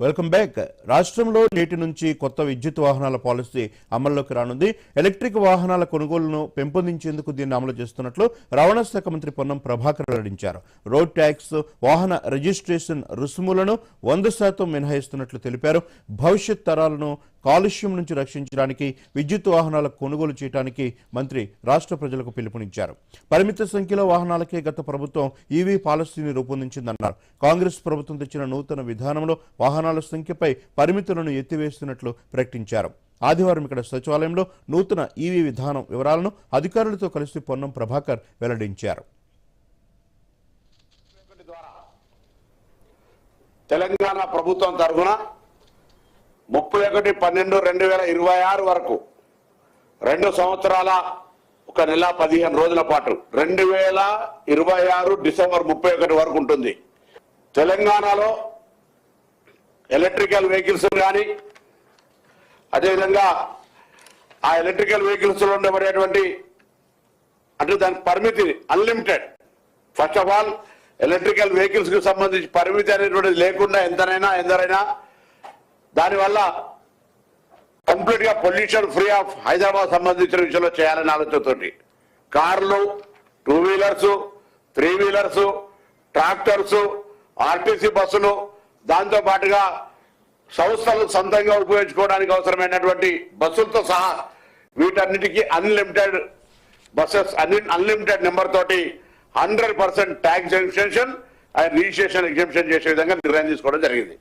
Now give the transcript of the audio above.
Welcome back. రాష్ట్రంలో నేటి నుంచి కొత్త విద్యుత్ వాహనాల పాలసీ అమల్లోకి రానుంది. ఎలక్ట్రిక్ వాహనాల కొనుగోలును పెంపొందించేందుకు దీన్ని అమలు చేస్తున్నట్లు రవాణా శాఖ మంత్రి పొన్నం ప్రభాకర్ వెల్లడించారు. రోడ్ ట్యాక్స్ వాహన రిజిస్ట్రేషన్ రుసుములను వంద శాతం మినహాయిస్తున్నట్లు తెలిపారు. భవిష్యత్ తరాలను కాలుష్యం నుంచి రక్షించడానికి విద్యుత్ వాహనాల కొనుగోలు చేయడానికి మంత్రి రాష్ట్ర ప్రజలకు పిలుపునిచ్చారు. పరిమిత సంఖ్యలో వాహనాలకే గత ప్రభుత్వం ఈవీ పాలసీని రూపొందించిందన్నారు. కాంగ్రెస్ ప్రభుత్వం తెచ్చిన నూతన విధానంలో వాహనాల సంఖ్యపై పరిమితులను ఎత్తివేస్తున్నట్లు ప్రకటించారు. ఆదివారం ఇక్కడ సచివాలయంలో నూతన ఈవీ విధానం వివరాలను అధికారులతో కలిసి పొన్నం ప్రభాకర్ వెల్లడించారు. తెలంగాణ ప్రభుత్వం తరఫున ఒకటి పన్నెండు రెండు వేల ఇరవై ఆరు వరకు రెండు సంవత్సరాల ఒక నెల పదిహేను రోజుల పాటు రెండు వేల ఇరవై ఆరు డిసెంబర్ ముప్పై ఒకటి వరకు ఉంటుంది. తెలంగాణలో ఎలక్ట్రికల్ వెహికల్స్ కానీ అదేవిధంగా ఆ ఎలక్ట్రికల్ వెహికల్స్లో ఉండబడేటువంటి అంటే దాని పరిమితి unlimited first of all electrical వెహికల్స్కి సంబంధించి పరిమితి అనేటువంటిది లేకుండా ఎంతనైనా ఎందరైనా దానివల్ల కంప్లీట్గా పొల్యూషన్ ఫ్రీ ఆఫ్ హైదరాబాద్ సంబంధించిన విషయంలో చేయాలని ఆలోచనతోటి కార్లు two wheelers three wheelers tractors RTC బస్సులు దాంతో పాటుగా సంస్థలు సొంతంగా ఉపయోగించుకోవడానికి అవసరమైనటువంటి బస్సులతో సహా వీటన్నిటికీ అన్లిమిటెడ్ బస్సెస్ అన్ని అన్లిమిటెడ్ నెంబర్ తోటి hundred percent tax exemption and registration exemption చేసే విధంగా నిర్ణయం తీసుకోవడం జరిగింది.